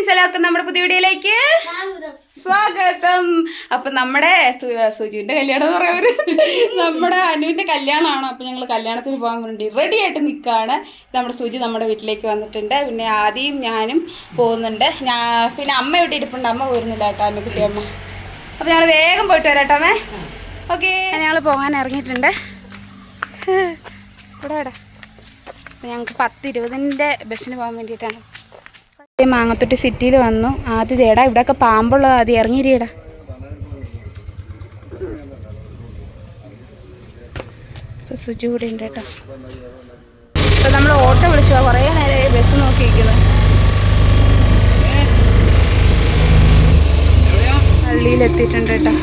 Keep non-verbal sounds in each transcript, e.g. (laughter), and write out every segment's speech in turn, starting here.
എല്ലാവർക്കും നമ്മുടെ പുതിയ വീഡിയോയിലേക്ക് സ്വാഗതം. അപ്പൊ നമ്മുടെ സുജുവിന്റെ കല്യാണം എന്ന് പറയുന്നത് നമ്മുടെ അനുവിന്റെ കല്യാണമാണ്. അപ്പൊ ഞങ്ങൾ കല്യാണത്തിന് പോകാൻ വേണ്ടി റെഡി ആയിട്ട് നിൽക്കുകയാണ് നമ്മുടെ സുജി നമ്മുടെ വീട്ടിലേക്ക് വന്നിട്ടുണ്ട്. പിന്നെ ആദ്യം ഞാനും പോകുന്നുണ്ട്. ഞാൻ പിന്നെ അമ്മ ഇവിടെ ഇരിപ്പുണ്ട്? അമ്മ പോരുന്നില്ല കേട്ടോ എന്റെ കുട്ടിയമ്മ അപ്പൊ ഞങ്ങൾ വേഗം പോയിട്ട് വരാട്ടോ അമ്മേ. ഓക്കെ ഞങ്ങൾ പോകാൻ ഇറങ്ങിയിട്ടുണ്ട്. ഇവിടെ ഇവിടെ ഞങ്ങൾക്ക് പത്ത് ഇരുപതിന്റെ ബസ്സിന് പോകാൻ വേണ്ടിയിട്ടാണ്. മാങ്ങത്തൊട്ടി സിറ്റിയിൽ വന്നു. ആദ്യം തേടാ ഇവിടെയൊക്കെ പാമ്പുള്ളത്. ആദ്യം ഇറങ്ങിയിരിയടാ. സുജി കൂടെ ഉണ്ട് കേട്ടോ. ഇപ്പം നമ്മൾ ഓട്ടോ വിളിച്ചു. കുറേ നേരമായി ബസ് നോക്കിയിരിക്കുന്നത് പള്ളിയിലെത്തിയിട്ടുണ്ട് കേട്ടോ.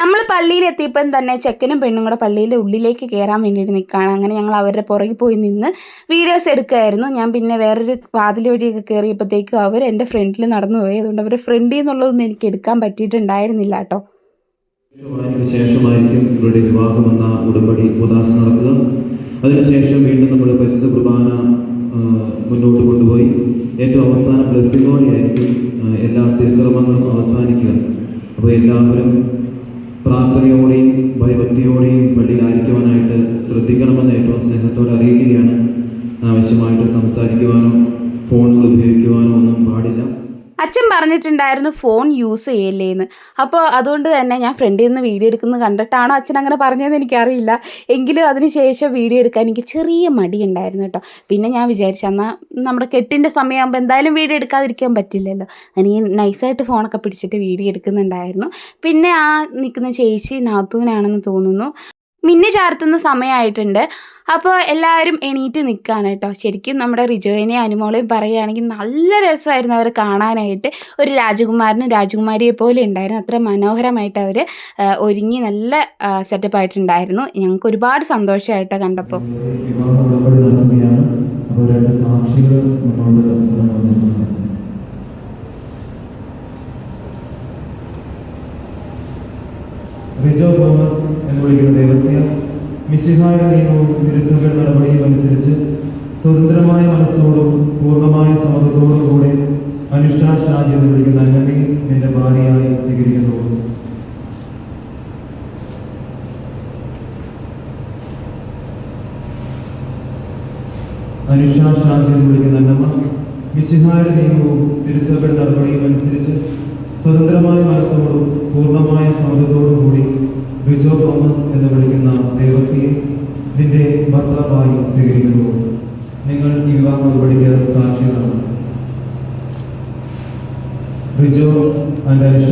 നമ്മൾ പള്ളിയിൽ എത്തിയപ്പം തന്നെ ചെക്കനും പെണ്ണും കൂടെ പള്ളിയിലെ ഉള്ളിലേക്ക് കയറാൻ വേണ്ടിയിട്ട് നിൽക്കുകയാണ് അങ്ങനെ ഞങ്ങൾ അവരുടെ പുറകിൽ പോയി നിന്ന് വീഡിയോസ് എടുക്കുമായിരുന്നു ഞാൻ പിന്നെ വേറൊരു വാതിൽ വഴിയൊക്കെ കയറിയപ്പോഴത്തേക്കും അവർ എന്റെ ഫ്രണ്ടിൽ നടന്നു പോയി. അതുകൊണ്ട് അവരുടെ ഫ്രണ്ടിൽ നിന്നുള്ളതൊന്നും എനിക്ക് എടുക്കാൻ പറ്റിയിട്ടുണ്ടായിരുന്നില്ല കേട്ടോ. ശേഷമായിരിക്കും ഇവരുടെ വിവാഹമെന്ന ഉടമ്പടി ഉദാസ നടക്കുക. അതിനുശേഷം വീണ്ടും നമ്മൾ പരിശുദ്ധ കുർബാന മുന്നോട്ട് കൊണ്ടുപോയി. ഏറ്റവും അവസാനം ആയിരിക്കും എല്ലാ തിരുക്രമങ്ങളും അവസാനിക്കുക. അപ്പോൾ എല്ലാവരും പ്രാർത്ഥനയോടെയും ഭയഭക്തിയോടെയും പള്ളിയിലായിരിക്കുവാനായിട്ട് ശ്രദ്ധിക്കണമെന്ന് ഏറ്റവും സ്നേഹത്തോടെ അറിയിക്കുകയാണ്. ആവശ്യമായിട്ട് സംസാരിക്കുവാനോ ഫോണുകൾ ഉപയോഗിക്കുവാനോ ഒന്നും പാടില്ല. അച്ഛൻ പറഞ്ഞിട്ടുണ്ടായിരുന്നു ഫോൺ യൂസ് ചെയ്യല്ലേന്ന്. അപ്പോൾ അതുകൊണ്ട് തന്നെ ഞാൻ ഫ്രണ്ടിൽ നിന്ന് വീഡിയോ എടുക്കുന്നത് കണ്ടിട്ടാണോ അച്ഛൻ അങ്ങനെ പറഞ്ഞതെന്ന് എനിക്കറിയില്ല. എങ്കിലും അതിന് ശേഷം വീഡിയോ എടുക്കാൻ എനിക്ക് ചെറിയ മടി ഉണ്ടായിരുന്നു കേട്ടോ. പിന്നെ ഞാൻ വിചാരിച്ചു എന്നാൽ നമ്മുടെ കെട്ടിന്റെ സമയമാകുമ്പോൾ എന്തായാലും വീഡിയോ എടുക്കാതിരിക്കാൻ പറ്റില്ലല്ലോ. എനിക്ക് നൈസായിട്ട് ഫോണൊക്കെ പിടിച്ചിട്ട് വീഡിയോ എടുക്കുന്നുണ്ടായിരുന്നു. പിന്നെ ആ നിൽക്കുന്ന ചേച്ചി നാത്തൂനാണെന്ന് തോന്നുന്നു. മിന്നി ചാർത്തുന്ന സമയമായിട്ടുണ്ട് അപ്പോൾ എല്ലാവരും എണീറ്റ് നിൽക്കുകയാണ് കേട്ടോ. ശരിക്കും നമ്മുടെ റിജോയിനെ അനുമോളെയും പറയുകയാണെങ്കിൽ നല്ല രസമായിരുന്നു അവർ കാണാനായിട്ട്. ഒരു രാജകുമാരനും രാജകുമാരിയെ പോലെ ഉണ്ടായിരുന്നു. അത്ര മനോഹരമായിട്ട് അവർ ഒരുങ്ങി നല്ല സെറ്റപ്പ് ആയിട്ടുണ്ടായിരുന്നു. ഞങ്ങൾക്ക് ഒരുപാട് സന്തോഷമായിട്ടാണ് കണ്ടപ്പോൾ മുന്നോട്ട് കടന്നു വന്നിട്ടുണ്ട് റിജോ തോമസ് എന്ന് വിളിക്കുന്ന ദേവസ്യ മിശിഹായുടെ നിയമവും തിരുസഭ നടപടിയും അനുസരിച്ച് സ്വതന്ത്രമായ മനസ്സോടും പൂർണമായ സമ്മതത്തോടും കൂടെ അനുഷ ഷാജി എന്ന് വിളിക്കുന്ന അന്നമ്മയെ എന്റെ ഭാര്യയായി സ്വീകരിക്കുന്നു. അനുഷ ഷാജി എന്ന് വിളിക്കുന്ന അന്നമ്മ മിശിഹായുടെ നിയമവും തിരുസഭയുടെ നടപടിയും അനുസരിച്ച് സ്വതന്ത്രമായ മനസ്സോടും പൂർണമായ സമ്മതത്തോടും കൂടി റിജോ തോമസ് എന്ന് വിളിക്കുന്ന ദേവസിയെ നിന്റെ ഭർത്താവായി സ്വീകരിക്കുന്നു നിങ്ങൾ ഈ വിവാഹ ഉടമ്പടിക്ക് സാക്ഷികളാണ് റിജോ ആൻഡ് അനുഷ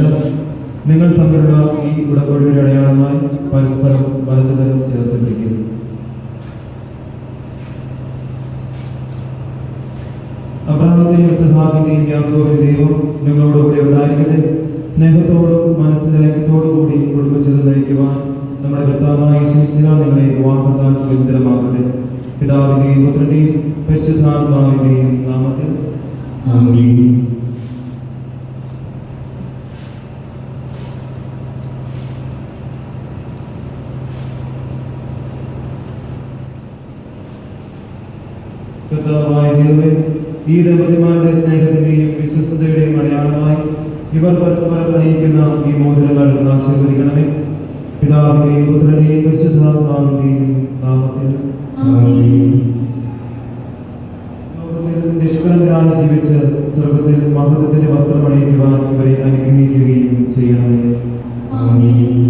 നിങ്ങൾ തമ്മിലുള്ള ഈ ഉടമ്പടിയുടെ അടയാളമായി പരസ്പരം വലതുകരം ചേർത്ത് പിടിക്കുന്നു. അബ്രാഹത്തിന്റെയും സഹാദിന്റെയും യാക്കോബിന്റെ ദൈവം ഞങ്ങളോടുകൂടെ ഉണ്ടായിരിക്കട്ടെ. സ്നേഹത്തോടും മനസ്സിന്റെ കൂടി നയിക്കുവാൻ നമ്മുടെ കർത്താവായ ശിശിര നിങ്ങളെ വിവാഹത്താൽ പിതാവിന്റെയും പുത്രന്റെയും പരിശുദ്ധാത്മാവിന്റെയും നാമത്തിൽ. കർത്താവായ ദൈവമേ ഈ ദമ്പതിമാരുടെ സ്നേഹത്തിന്റെയും വിശ്വസ്തയുടെയും അടയാളമായി ഇവർ പരസ്പരം അണിയിക്കുന്ന ഈ മോതിരങ്ങൾ ആശീർവദിക്കണമേ. പിതാവിന്റെയും പുത്രന്റെയും പരിശുദ്ധാത്മാവിന്റെയും നാമത്തിൽ. നിഷ്കളങ്കരായി ജീവിച്ച് സ്വർഗത്തിൽ മഹത്വത്തിന്റെ വസ്ത്രം അണിയിക്കുവാൻ ഇവരെ അനുഗ്രഹിക്കുകയും ചെയ്യണമേ. ഇന്നു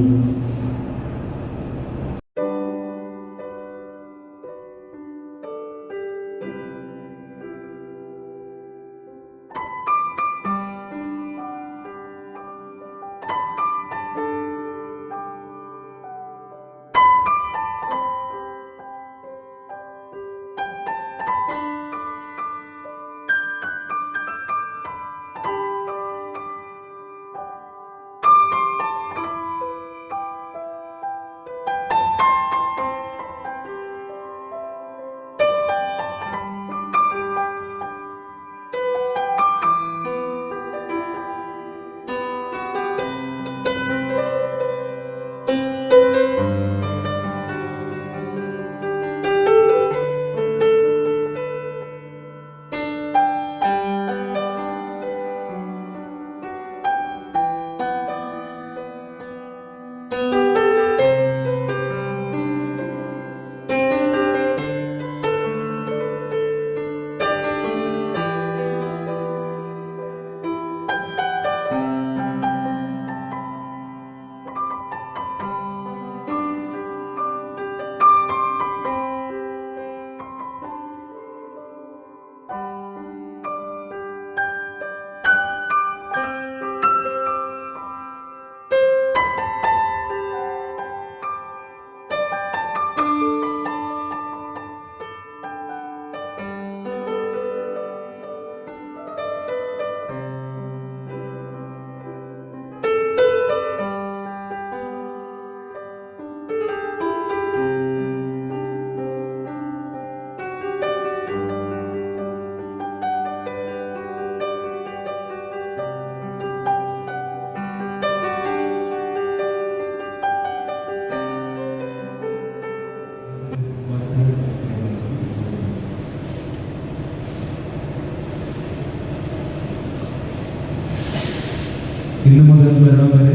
മുതൽ മരണം വരെ.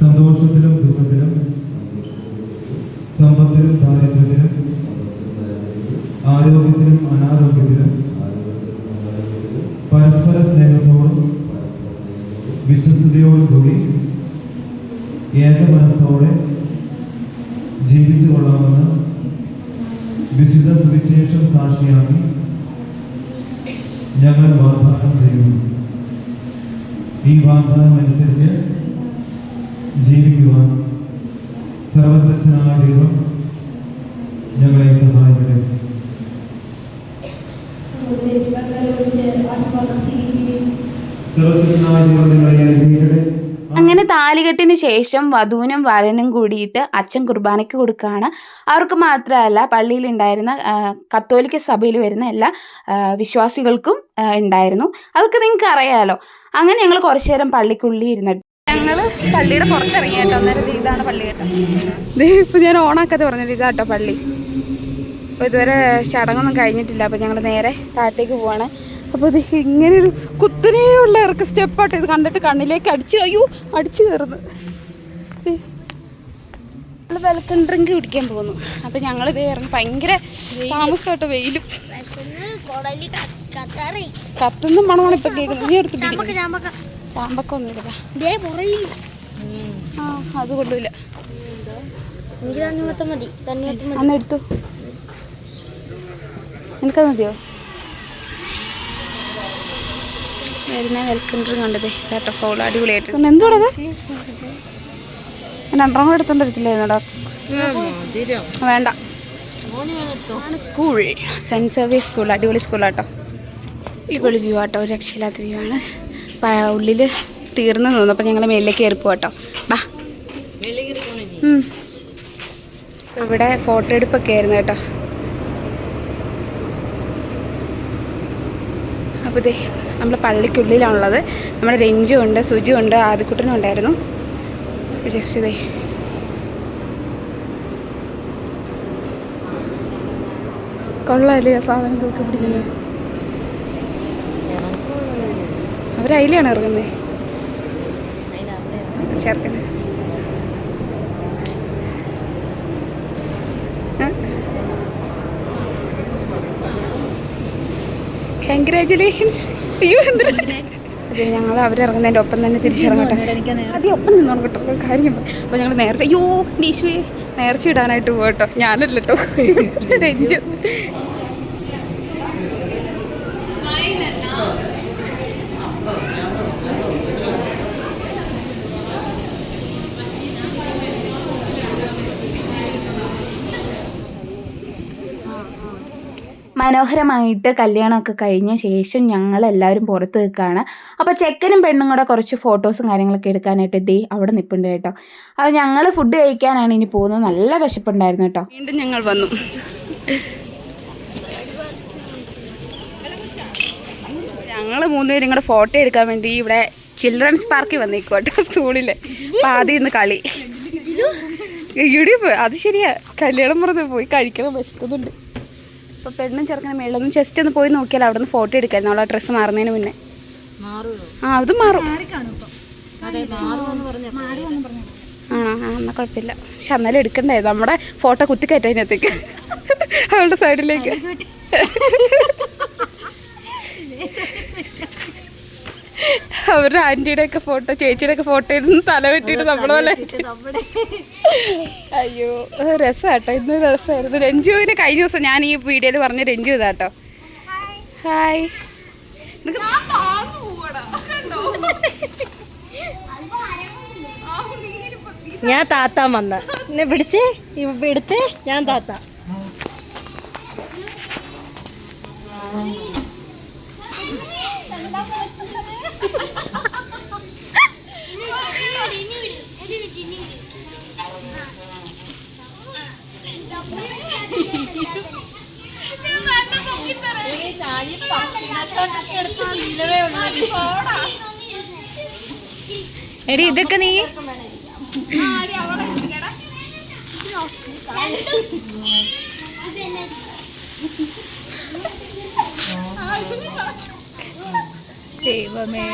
സന്തോഷത്തിലും ദുഃഖത്തിലും സമ്പത്തിലും ദാരിദ്ര്യത്തിലും ആരോഗ്യത്തിലും അനാരോഗ്യത്തിലും പരസ്പര സ്നേഹത്തോടും വിശ്വസ്തയോടും കൂടി ഏക മനസ്സോടെ ജീവിച്ചു കൊള്ളാമെന്ന് വിശുദ്ധ സുവിശേഷം സാക്ഷിയാക്കി ഞങ്ങൾ വാഗ്ദാനം ഈ വാഗ്ദാനമനുസരിച്ച് ജീവിക്കുവാൻ സർവശക്തനായ ദൈവം ഞങ്ങളെ സഹായിക്കട്ടെ സർവശക്തനായ ദൈവം നിങ്ങളെ അനുഗ്രഹിക്കട്ടെ അങ്ങനെ ശേഷം വധുവിനും വരനും കൂടിയിട്ട് അച്ഛൻ കുർബാനയ്ക്ക് കൊടുക്കുകയാണ്. അവർക്ക് മാത്രമല്ല പള്ളിയിലുണ്ടായിരുന്ന കത്തോലിക്ക സഭയിൽ വരുന്ന എല്ലാ വിശ്വാസികൾക്കും ഉണ്ടായിരുന്നു. അതൊക്കെ നിങ്ങൾക്ക് അറിയാലോ. അങ്ങനെ ഞങ്ങൾ കുറച്ചു നേരം പള്ളിക്കുള്ളിൽ ഇരുന്നിട്ട് ഞങ്ങൾ പള്ളിയുടെ പുറത്തിറങ്ങി ഇതാണ് പള്ളി കേട്ടോ. ഇപ്പം ഞാൻ ഓണാക്കാതെ പറഞ്ഞത് ഇതാട്ടോ പള്ളി. അപ്പോൾ ഇതുവരെ ചടങ്ങൊന്നും കഴിഞ്ഞിട്ടില്ല. അപ്പോൾ ഞങ്ങൾ നേരെ താഴത്തേക്ക് പോവാണ്. അപ്പോൾ ഇത് ഇങ്ങനെ ഒരു കുത്തനെയുള്ള ഇറക്ക സ്റ്റെപ്പായിട്ട് ഇത് കണ്ടിട്ട് കണ്ണിലേക്ക് അടിച്ച് അയ്യോ അടിച്ചു കയറുന്നു. നമ്മൾ വെൽക്കം ഡ്രിങ്ക് കുടിക്കാൻ പോകുന്നു അപ്പോൾ ഞങ്ങൾ ഇത് ഇറങ്ങി ഭയങ്കര താമസമായിട്ട് വെയിലും. കത്തുന്ന മണമാണ് ഇപ്പം കേൾക്കുന്നത്. നീ എടുത്ത്. ചാമ്പക്ക ഒന്നുമില്ല ആ അത് കൊള്ളില്ല അന്ന് എടുത്തു. എനിക്കത് മതിയോ? വരുന്ന കണ്ടതേ. അടിപൊളിയായിട്ട്. രണ്ടെണ്ണം കൂടെ എടുത്തോണ്ട് വേണ്ട. സ്കൂൾ സെന്റ് സർവീസ് സ്കൂൾ അടിപൊളി സ്കൂളാട്ടോ അടിപൊളി വ്യൂ ആട്ടോ ഒരു രക്ഷയില്ലാത്ത വ്യൂ ആണ്. ഉള്ളിൽ തീർന്നു തോന്നുന്നു. അപ്പം ഞങ്ങൾ മേലിലേക്ക് കയറി പോകട്ടോ ബാ. ഇവിടെ ഫോട്ടോ എടുപ്പൊക്കെ ആയിരുന്നു കേട്ടോ. അപ്പോൾ ഇതേ നമ്മൾ പള്ളിക്കുള്ളിലാണുള്ളത്. നമ്മുടെ രഞ്ജുണ്ട് ഉണ്ട് സുജു ഉണ്ട് ആദിക്കുട്ടനും ഉണ്ടായിരുന്നു ജസ്റ്റ് ഇതേ. കൊള്ളാല്ലേ ആ സാധനം തൂക്കി പിടിക്കുന്നത്? അവരതിലാണ് ഇറങ്ങുന്നത്. ചേർക്കുന്നത് അയ്യോ എന്തിനാ അതെ ഞങ്ങൾ അവരിറങ്ങുന്നതിന്റെ ഒപ്പം തന്നെ തിരിച്ചിറങ്ങട്ടെ ആദ്യം ഒപ്പം നിന്നോണം കേട്ടോ കാര്യം അപ്പോൾ ഞങ്ങൾ നേരത്തെ അയ്യോ നീശുവേ നേർച്ച ഇടാനായിട്ട് പോകട്ടോ ഞാനല്ലോ (laughs) രഞ്ജു. മനോഹരമായിട്ട് കല്യാണമൊക്കെ കഴിഞ്ഞ ശേഷം ഞങ്ങൾ എല്ലാവരും പുറത്ത് നിൽക്കുകയാണ്. അപ്പോൾ ചെക്കനും പെണ്ണും കൂടെ കുറച്ച് ഫോട്ടോസും കാര്യങ്ങളൊക്കെ എടുക്കാനായിട്ട് ദേ അവിടെ നിൽപ്പുണ്ട് കേട്ടോ. അപ്പോൾ ഞങ്ങൾ ഫുഡ് കഴിക്കാനാണ് ഇനി പോകുന്നത്. നല്ല വിശപ്പുണ്ടായിരുന്നു കേട്ടോ. വീണ്ടും ഞങ്ങൾ വന്നു. ഞങ്ങൾ മൂന്നുപേരും കൂടെ ഫോട്ടോ എടുക്കാൻ വേണ്ടി ഇവിടെ ചിൽഡ്രൻസ് പാർക്കിൽ വന്നിക്കോട്ടെ സ്കൂളിൽ അപ്പോൾ ആദ്യം ഇന്ന് കളി. യൂട്യൂബ് അത് ശരിയാ. കല്യാണം പറഞ്ഞ് പോയി കഴിക്കണം വിശക്കുന്നുണ്ട്. അപ്പോൾ പെണ്ണും ചെറുക്കനും മേളൊന്നും ജസ്റ്റ് ഒന്ന് പോയി നോക്കിയാൽ അവിടെ നിന്ന് ഫോട്ടോ എടുക്കാൻ അവളെ ഡ്രസ്സ് മാറുന്നതിന് മുന്നേ. ആ അത് മാറും. ആണോ ആ എന്നാൽ കുഴപ്പമില്ല. പക്ഷെ അന്നാലും എടുക്കണ്ടേ നമ്മുടെ ഫോട്ടോ കുത്തിക്കയറ്റ അതിനകത്തേക്ക് അവളുടെ സൈഡിലേക്ക് (laughs) അവരുടെ ആന്റിയുടെ ഒക്കെ ഫോട്ടോ ചേച്ചിയുടെ ഒക്കെ ഫോട്ടോ ഇരുന്ന് തല വെട്ടിട്ട് നമ്മളെ പോലെ. അയ്യോ രസമാട്ടോ ഇന്ന് രസമായിരുന്നു രഞ്ജുവിന് കഴിഞ്ഞ ദിവസം ഞാൻ ഈ വീഡിയോയിൽ പറഞ്ഞ രഞ്ജു ഇതാട്ടോ. ഹായ്. ഞാൻ താത്ത വന്ന. എന്നെ പിടിച്ച് ഇവ എടുത്ത് ഞാൻ താത്ത. എടി ഇതൊക്കെ നീ? ദൈവമേ.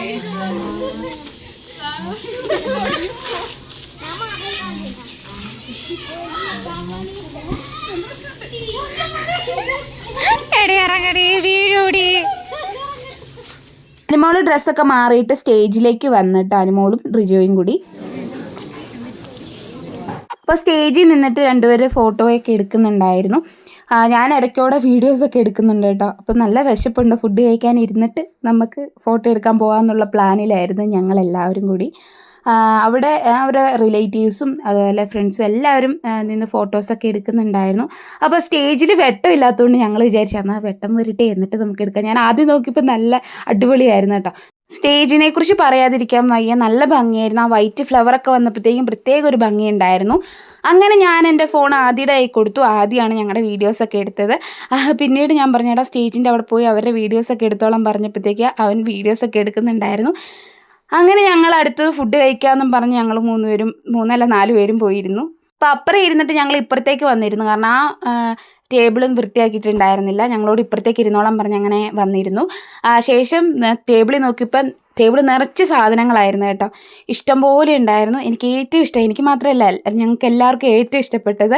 അനുമോൾ ഡ്രസ്സൊക്കെ മാറിയിട്ട് സ്റ്റേജിലേക്ക് വന്നിട്ട് അനുമോളും റിജോയും കൂടി. അപ്പോൾ സ്റ്റേജിൽ നിന്നിട്ട് രണ്ടുപേര് ഫോട്ടോയൊക്കെ എടുക്കുന്നുണ്ടായിരുന്നു. ഞാൻ ഇടയ്ക്കോടെ വീഡിയോസൊക്കെ എടുക്കുന്നുണ്ട് കേട്ടോ. അപ്പം നല്ല വിശപ്പുണ്ട്. ഫുഡ് കഴിക്കാൻ ഇരുന്നിട്ട് നമുക്ക് ഫോട്ടോ എടുക്കാൻ പോകാമെന്നുള്ള പ്ലാനിലായിരുന്നു ഞങ്ങൾ എല്ലാവരും കൂടി അവിടെ അവരുടെ റിലേറ്റീവ്സും അതുപോലെ ഫ്രണ്ട്സും എല്ലാവരും നിന്ന് ഫോട്ടോസൊക്കെ എടുക്കുന്നുണ്ടായിരുന്നു. അപ്പോൾ സ്റ്റേജിൽ വെട്ടം ഇല്ലാത്തതുകൊണ്ട് ഞങ്ങൾ വിചാരിച്ചു എന്നാൽ വെട്ടം വരട്ടെ എന്നിട്ട് നമുക്ക് എടുക്കാം. ഞാൻ ആദ്യം നോക്കിയപ്പോൾ നല്ല അടിപൊളിയായിരുന്നു കേട്ടോ. സ്റ്റേജിനെ കുറിച്ച് പറയാതിരിക്കാൻ വയ്യ. നല്ല ഭംഗിയായിരുന്നു. ആ വൈറ്റ് ഫ്ലവറൊക്കെ വന്നപ്പോഴത്തേക്കും പ്രത്യേക ഒരു ഭംഗി ഉണ്ടായിരുന്നു. അങ്ങനെ ഞാൻ എന്റെ ഫോൺ ആദ്യയുടെ കൈ കൊടുത്തു. ആദ്യമാണ് ഞങ്ങളുടെ വീഡിയോസൊക്കെ എടുത്തത്. പിന്നീട് ഞാൻ പറഞ്ഞേടാ സ്റ്റേജിന്റെ അവിടെ പോയി അവരുടെ വീഡിയോസൊക്കെ എടുത്തോളം പറഞ്ഞപ്പോഴത്തേക്ക് അവൻ വീഡിയോസൊക്കെ എടുക്കുന്നുണ്ടായിരുന്നു. അങ്ങനെ ഞങ്ങൾ അടുത്തത് ഫുഡ് കഴിക്കാമെന്നും പറഞ്ഞ് ഞങ്ങൾ മൂന്ന് പേരും മൂന്നല്ല നാല് പേരും പോയിരുന്നു. അപ്പോൾ അപ്പുറം ഇരുന്നിട്ട് ഞങ്ങൾ ഇപ്പുറത്തേക്ക് വന്നിരുന്നു. കാരണം ആ ടേബിളും വൃത്തിയാക്കിയിട്ടുണ്ടായിരുന്നില്ല. ഞങ്ങളോട് ഇപ്പുറത്തേക്ക് ഇരുന്നോളം പറഞ്ഞ് അങ്ങനെ വന്നിരുന്നു. ശേഷം ടേബിളിൽ നോക്കിയപ്പം ടേബിൾ നിറച്ച് സാധനങ്ങളായിരുന്നു കേട്ടോ. ഇഷ്ടംപോലെ ഉണ്ടായിരുന്നു. എനിക്ക് ഏറ്റവും ഇഷ്ടം എനിക്ക് മാത്രമല്ല ഞങ്ങൾക്ക് എല്ലാവർക്കും ഏറ്റവും ഇഷ്ടപ്പെട്ടത്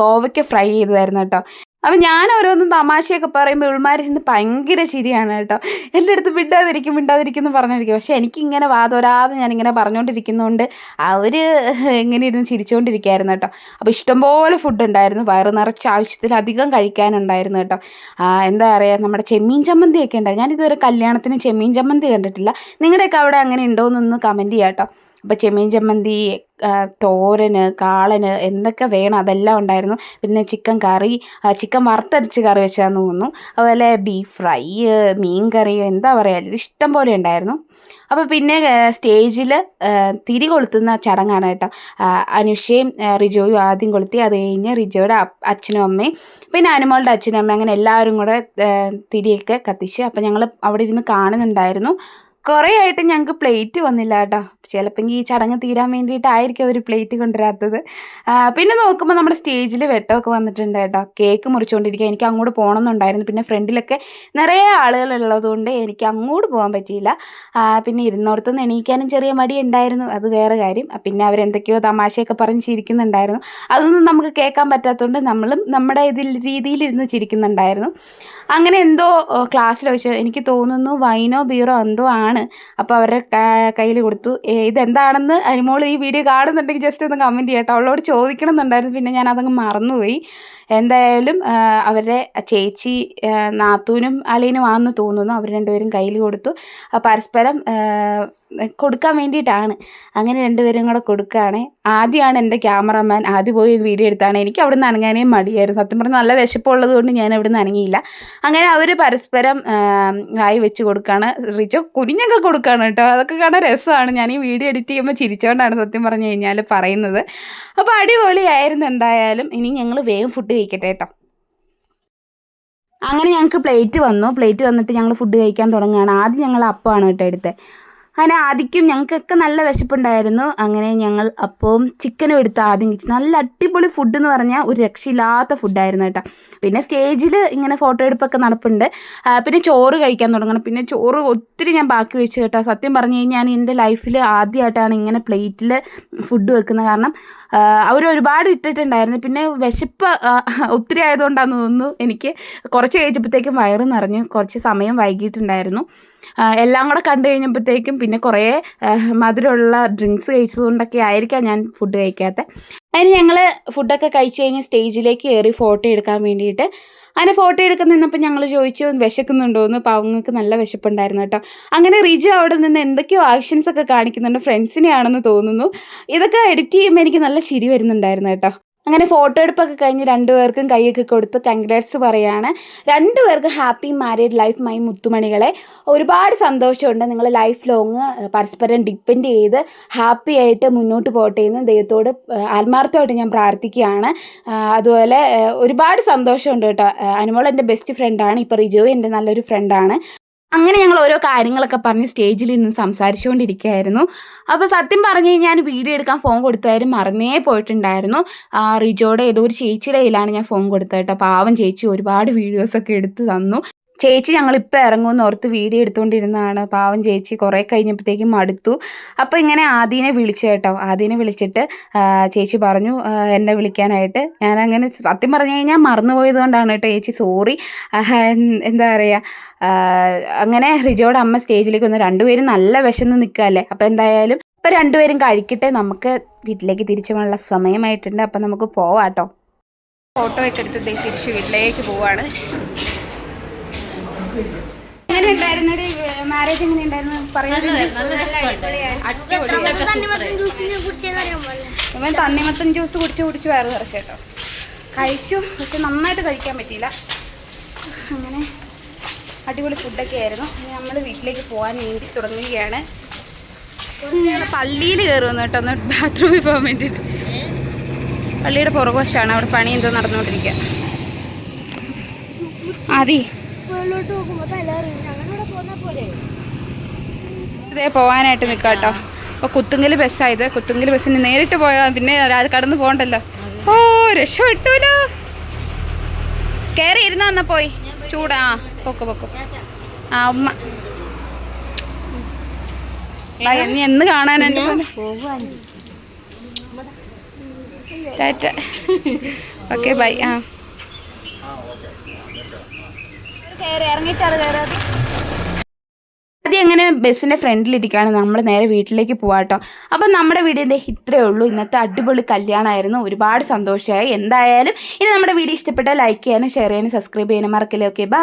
കോവയ്ക്ക് ഫ്രൈ ചെയ്തതായിരുന്നു കേട്ടോ. അപ്പം ഞാൻ ഓരോന്നും തമാശയൊക്കെ പറയുമ്പോൾ ഇവൾമാരിന്ന് ഭയങ്കര ചിരിയാണ് കേട്ടോ. എന്റെ അടുത്ത് വിടാതിരിക്കും വിടാതിരിക്കും എന്ന് പറഞ്ഞിരിക്കും. പക്ഷേ എനിക്കിങ്ങനെ വാതോരാതെ ഞാനിങ്ങനെ പറഞ്ഞുകൊണ്ടിരിക്കുന്നതുകൊണ്ട് അവർ ഇങ്ങനെ ഇരുന്ന് ചിരിച്ചുകൊണ്ടിരിക്കുകയായിരുന്നു കേട്ടോ. അപ്പോൾ ഇഷ്ടംപോലെ ഫുഡ് ഉണ്ടായിരുന്നു. വയറ് നിറച്ച് ആവശ്യത്തിലധികം കഴിക്കാനുണ്ടായിരുന്നു കേട്ടോ. എന്താ പറയുക നമ്മുടെ ചെമ്മീൻ ചമ്മന്തിയൊക്കെ ഉണ്ടായിരുന്നു. ഞാനിതുവരെ കല്യാണത്തിന് ചെമ്മീൻ ചമ്മന്തി കണ്ടിട്ടില്ല. നിങ്ങളുടെയൊക്കെ അവിടെ അങ്ങനെ ഉണ്ടോ എന്നൊന്ന് കമന്റ് ചെയ്യാം കേട്ടോ. അപ്പോൾ ചെമ്മീൻ ചമ്മന്തി തോരന് കാളന് എന്തൊക്കെ വേണം അതെല്ലാം ഉണ്ടായിരുന്നു. പിന്നെ ചിക്കൻ കറി ചിക്കൻ വറുത്തരച്ച് കറി വെച്ചാന്ന് തോന്നുന്നു. അതുപോലെ ബീഫ് ഫ്രൈ മീൻ കറി എന്താ പറയുക ഇഷ്ടം പോലെ ഉണ്ടായിരുന്നു. അപ്പോൾ പിന്നെ സ്റ്റേജിൽ തിരി കൊളുത്തുന്ന ചടങ്ങാണ് കേട്ടോ. അനുഷയും റിജോയും ആദ്യം കൊളുത്തി അത് കഴിഞ്ഞ് റിജോയുടെ അച്ഛനും അമ്മയും പിന്നെ അനുമോളുടെ അച്ഛനും അമ്മയും അങ്ങനെ എല്ലാവരും കൂടെ തിരിയൊക്കെ കത്തിച്ച് അപ്പോൾ ഞങ്ങൾ അവിടെ ഇരുന്ന് കാണുന്നുണ്ടായിരുന്നു. കുറേ ആയിട്ട് ഞങ്ങൾക്ക് പ്ലേറ്റ് വന്നില്ല കേട്ടോ ചിലപ്പോൾ ഈ ചടങ്ങ് തീരാൻ വേണ്ടിയിട്ടായിരിക്കും അവർ പ്ലേറ്റ് കൊണ്ടുവരാത്തത്. പിന്നെ നോക്കുമ്പോൾ നമ്മുടെ സ്റ്റേജിൽ വെട്ടമൊക്കെ വന്നിട്ടുണ്ട് കേട്ടോ കേക്ക് മുറിച്ചുകൊണ്ടിരിക്കുക എനിക്ക് അങ്ങോട്ട് പോകണമെന്നുണ്ടായിരുന്നു പിന്നെ ഫ്രണ്ടിലൊക്കെ നിറയെ ആളുകൾ ഉള്ളതുകൊണ്ട് എനിക്ക് അങ്ങോട്ട് പോകാൻ പറ്റിയില്ല. പിന്നെ ഇരുന്നോടത്ത് നിന്ന് എണീക്കാനും ചെറിയ മടി ഉണ്ടായിരുന്നു അത് വേറെ കാര്യം. പിന്നെ അവരെന്തൊക്കെയോ തമാശയൊക്കെ പറഞ്ഞ് ചിരിക്കുന്നുണ്ടായിരുന്നു. അതൊന്നും നമുക്ക് കേൾക്കാൻ പറ്റാത്തതുകൊണ്ട് നമ്മളും നമ്മുടെ ഇതിൽ രീതിയിലിരുന്ന് ചിരിക്കുന്നുണ്ടായിരുന്നു. അങ്ങനെ എന്തോ ക്ലാസ്സിൽ വെച്ച് എനിക്ക് തോന്നുന്നു വൈനോ ബീറോ എന്തോ ആണ് അപ്പോൾ അവരുടെ കയ്യിൽ കൊടുത്തു. ഇതെന്താണെന്ന് അനുമോൾ ഈ വീഡിയോ കാണുന്നുണ്ടെങ്കിൽ ജസ്റ്റ് ഒന്ന് കമന്റ് ചെയ്യട്ടോ. അവളോട് ചോദിക്കണം എന്നുണ്ടായിരുന്നു. പിന്നെ ഞാൻ അതങ്ങ് മറന്നുപോയി. എന്തായാലും അവരുടെ ചേച്ചി നാത്തൂനും അളീനും ആന്ന് തോന്നുന്നു. അവർ രണ്ടുപേരും കയ്യിൽ കൊടുത്തു. പരസ്പരം കൊടുക്കാൻ വേണ്ടിയിട്ടാണ്. അങ്ങനെ രണ്ടുപേരും കൂടെ കൊടുക്കുകയാണ്. ആദ്യമാണ് എന്റെ ക്യാമറമാൻ ആദ്യം പോയി വീഡിയോ എടുത്താണ്. എനിക്ക് അവിടെ നിന്ന് അനങ്ങാനേ മടിയായിരുന്നു. സത്യം പറഞ്ഞാൽ നല്ല വിശപ്പുള്ളത് കൊണ്ട് ഞാൻ അവിടെ നിന്ന് അനങ്ങിയില്ല. അങ്ങനെ അവർ പരസ്പരം വായി വെച്ച് കൊടുക്കുകയാണ്. റിച്ചോ കുനിഞ്ഞൊക്കെ കൊടുക്കുകയാണ് കേട്ടോ. അതൊക്കെ കാണാൻ രസമാണ്. ഞാൻ ഈ വീഡിയോ എഡിറ്റ് ചെയ്യുമ്പോൾ ചിരിച്ചുകൊണ്ടാണ് സത്യം പറഞ്ഞു കഴിഞ്ഞാൽ പറയുന്നത്. അപ്പോൾ അടിപൊളിയായിരുന്നു എന്തായാലും. ഇനി ഞങ്ങൾ വേഗം ഫുഡ് കഴിക്കട്ടെ കേട്ടോ. അങ്ങനെ ഞങ്ങൾക്ക് പ്ലേറ്റ് വന്നു. പ്ലേറ്റ് വന്നിട്ട് ഞങ്ങൾ ഫുഡ് കഴിക്കാൻ തുടങ്ങുകയാണ്. ആദ്യം ഞങ്ങൾ അപ്പമാണ് കേട്ടോ എടുത്തത് അങ്ങനെ ആദ്യം ഞങ്ങൾക്കൊക്കെ നല്ല വിശപ്പുണ്ടായിരുന്നു. അങ്ങനെ ഞങ്ങൾ അപ്പവും ചിക്കനും എടുത്ത് ആദ്യം കഴിച്ചു. നല്ല അടിപൊളി ഫുഡ് എന്ന് പറഞ്ഞാൽ ഒരു രക്ഷയില്ലാത്ത ഫുഡായിരുന്നു കേട്ടോ. പിന്നെ സ്റ്റേജിൽ ഇങ്ങനെ ഫോട്ടോ എടുപ്പൊക്കെ നടപ്പുണ്ട്. പിന്നെ ചോറ് കഴിക്കാൻ തുടങ്ങണം. പിന്നെ ചോറ് ഒത്തിരി ഞാൻ ബാക്കി വെച്ചു കേട്ടോ. സത്യം പറഞ്ഞു കഴിഞ്ഞാൽ എന്റെ ലൈഫിൽ ആദ്യമായിട്ടാണ് ഇങ്ങനെ പ്ലേറ്റിൽ ഫുഡ് വെക്കുന്നത് കാരണം അവർ ഒരുപാട് ഇട്ടിട്ടുണ്ടായിരുന്നു. പിന്നെ വിശപ്പ് ഒത്തിരി ആയതുകൊണ്ടാണെന്ന് തോന്നുന്നു എനിക്ക്. കുറച്ച് കഴിച്ചപ്പോഴത്തേക്കും വയറ് നിറഞ്ഞു കുറച്ച് സമയം വൈകിട്ടുണ്ടായിരുന്നു എല്ലാം കൂടെ കണ്ടു കഴിഞ്ഞപ്പോഴത്തേക്കും പിന്നെ കുറേ മധുരമുള്ള ഡ്രിങ്ക്സ് കഴിച്ചതുകൊണ്ടൊക്കെ ആയിരിക്കാം ഞാൻ ഫുഡ് കഴിക്കാത്തത് അതിന് ഞങ്ങൾ ഫുഡൊക്കെ കഴിച്ച് കഴിഞ്ഞ് സ്റ്റേജിലേക്ക് കയറി ഫോട്ടോ എടുക്കാൻ വേണ്ടിയിട്ട് അങ്ങനെ ഫോട്ടോ എടുക്കാൻ നിന്നപ്പോൾ ഞങ്ങൾ ചോദിച്ചു വിശക്കുന്നുണ്ടോ? എന്ന്. പാവങ്ങൾക്ക് നല്ല വിശപ്പുണ്ടായിരുന്നു കേട്ടോ. അങ്ങനെ റിജു അവിടെ നിന്ന് എന്തൊക്കെയോ ആക്ഷൻസ് ഒക്കെ കാണിക്കുന്നുണ്ട്. ഫ്രണ്ട്സിനെയാണെന്ന് തോന്നുന്നു. ഇതൊക്കെ എഡിറ്റ് ചെയ്യുമ്പോൾ എനിക്ക് നല്ല ചിരി വരുന്നുണ്ടായിരുന്നു കേട്ടോ. അങ്ങനെ ഫോട്ടോ എടുപ്പൊക്കെ കഴിഞ്ഞ് രണ്ടുപേർക്കും കൈയൊക്കെ കൊടുത്ത് കൺഗ്രാറ്റ്സ് പറയാണ്. രണ്ടുപേർക്കും ഹാപ്പി മാരീഡ് ലൈഫ് മൈ മുത്തുമണികളെ. ഒരുപാട് സന്തോഷമുണ്ട്. നിങ്ങൾ ലൈഫ് ലോങ് പരസ്പരം ഡിപ്പെൻഡ് ചെയ്ത് ഹാപ്പി ആയിട്ട് മുന്നോട്ട് പോട്ടെ എന്ന് ദൈവത്തോട് ആത്മാർത്ഥമായിട്ട് ഞാൻ പ്രാർത്ഥിക്കുകയാണ്. അതുപോലെ ഒരുപാട് സന്തോഷമുണ്ട് കേട്ടോ. അനുമോൾ എന്റെ ബെസ്റ്റ് ഫ്രണ്ടാണ് ഇപ്പോൾ റിജോ എന്റെ നല്ലൊരു ഫ്രണ്ടാണ് അങ്ങനെ ഞങ്ങൾ ഓരോ കാര്യങ്ങളൊക്കെ പറഞ്ഞ് സ്റ്റേജിൽ നിന്ന് സംസാരിച്ചുകൊണ്ടിരിക്കുകയായിരുന്നു. അപ്പോൾ സത്യം പറഞ്ഞു കഴിഞ്ഞാൽ വീഡിയോ എടുക്കാൻ ഫോൺ കൊടുത്താലും മറന്നേ പോയിട്ടുണ്ടായിരുന്നു. റിജോയുടെ ഏതോ ഒരു ചേച്ചിയുടെ കയ്യിലാണ് ഞാൻ ഫോൺ കൊടുത്തത് കേട്ടോ. പാവം ചേച്ചി ഒരുപാട് വീഡിയോസൊക്കെ എടുത്ത് തന്നു. ചേച്ചി ഞങ്ങളിപ്പോൾ ഇറങ്ങുമെന്ന് ഓർത്ത് വീഡിയോ എടുത്തുകൊണ്ടിരുന്നതാണ് പാവം ചേച്ചി കുറേ കഴിഞ്ഞപ്പോഴത്തേക്കും മടുത്തു. അപ്പോൾ ഇങ്ങനെ ആദീനെ വിളിച്ചു കേട്ടോ. ആദീനെ വിളിച്ചിട്ട് ചേച്ചി പറഞ്ഞു എന്നെ വിളിക്കാനായിട്ട്. അങ്ങനെ സത്യം പറഞ്ഞു കഴിഞ്ഞാൽ മറന്നുപോയത് കൊണ്ടാണ് കേട്ടോ ചേച്ചി. സോറി എന്താ പറയുക അങ്ങനെ റിജോയുടെ അമ്മ സ്റ്റേജിലേക്ക് വന്ന് രണ്ടുപേരും നല്ല വിശന്ന് നിൽക്കുകയല്ലേ? അപ്പോൾ എന്തായാലും ഇപ്പം രണ്ടുപേരും കഴിക്കട്ടെ. നമുക്ക് വീട്ടിലേക്ക് തിരിച്ചു പോകാനുള്ള സമയമായിട്ടുണ്ട്. അപ്പം നമുക്ക് പോവാം കേട്ടോ. ഫോട്ടോ ഒക്കെ എടുത്ത് തിരിച്ച് വീട്ടിലേക്ക് പോവാണ്. എങ്ങനെ ഉണ്ടായിരുന്നു മാരേജ് എങ്ങനെ ഉണ്ടായിരുന്നു ഇവൻ തണ്ണിമത്തൻ ജ്യൂസ് കുടിച്ച് കുടിച്ച് വയറ് നിറച്ചു കേട്ടോ. കഴിച്ചു. പക്ഷെ നന്നായിട്ട് കഴിക്കാൻ പറ്റിയില്ല. അങ്ങനെ അടിപൊളി ഫുഡൊക്കെ ആയിരുന്നു. ഇനി നമ്മൾ വീട്ടിലേക്ക് പോകാൻ വേണ്ടി തുടങ്ങുകയാണ്. ഞങ്ങൾ പള്ളിയിൽ കയറുമെന്ന് കേട്ടോ. ഒന്ന് ബാത്റൂമിൽ പോകാൻ വേണ്ടിയിട്ട്. പള്ളിയുടെ പുറകുവശമാണ് അവിടെ പണി എന്തോ നടന്നുകൊണ്ടിരിക്കുക. ആദി ഇതേ പോകാനായിട്ട് നിൽക്കാം കേട്ടോ അപ്പോൾ കുത്തുങ്കൽ ബസ്സായത് കുത്തുങ്കൽ ബസ്സിന് നേരിട്ട് പോയാൽ പിന്നെ കടന്നു പോകണ്ടല്ലോ. ഓ രക്ഷപ്പെട്ടൂലോ കയറി ഇരുന്നാ എന്നാ പോയി? ചൂടാ. പൊക്കു പൊക്കോ. ആ ഉമ്മ. നീ എന്ന് കാണാൻ എന്റെ ടാറ്റ. Okay bye. ആ. കയറി അങ്ങനെ ബസ്സിന്റെ ഫ്രണ്ടിലിരിക്കുകയാണ് നമ്മൾ നേരെ വീട്ടിലേക്ക് പോവാട്ടോ അപ്പം നമ്മുടെ വീഡിയോന്റെ ഇത്രയേ ഉള്ളൂ. ഇന്നത്തെ അടിപൊളി കല്യാണമായിരുന്നു ഒരുപാട് സന്തോഷമായി എന്തായാലും ഇനി നമ്മുടെ വീഡിയോ ഇഷ്ടപ്പെട്ടാൽ ലൈക്ക് ചെയ്യാനും ഷെയർ ചെയ്യാനും സബ്സ്ക്രൈബ് ചെയ്യാനും മറക്കില്ലേ? Okay bye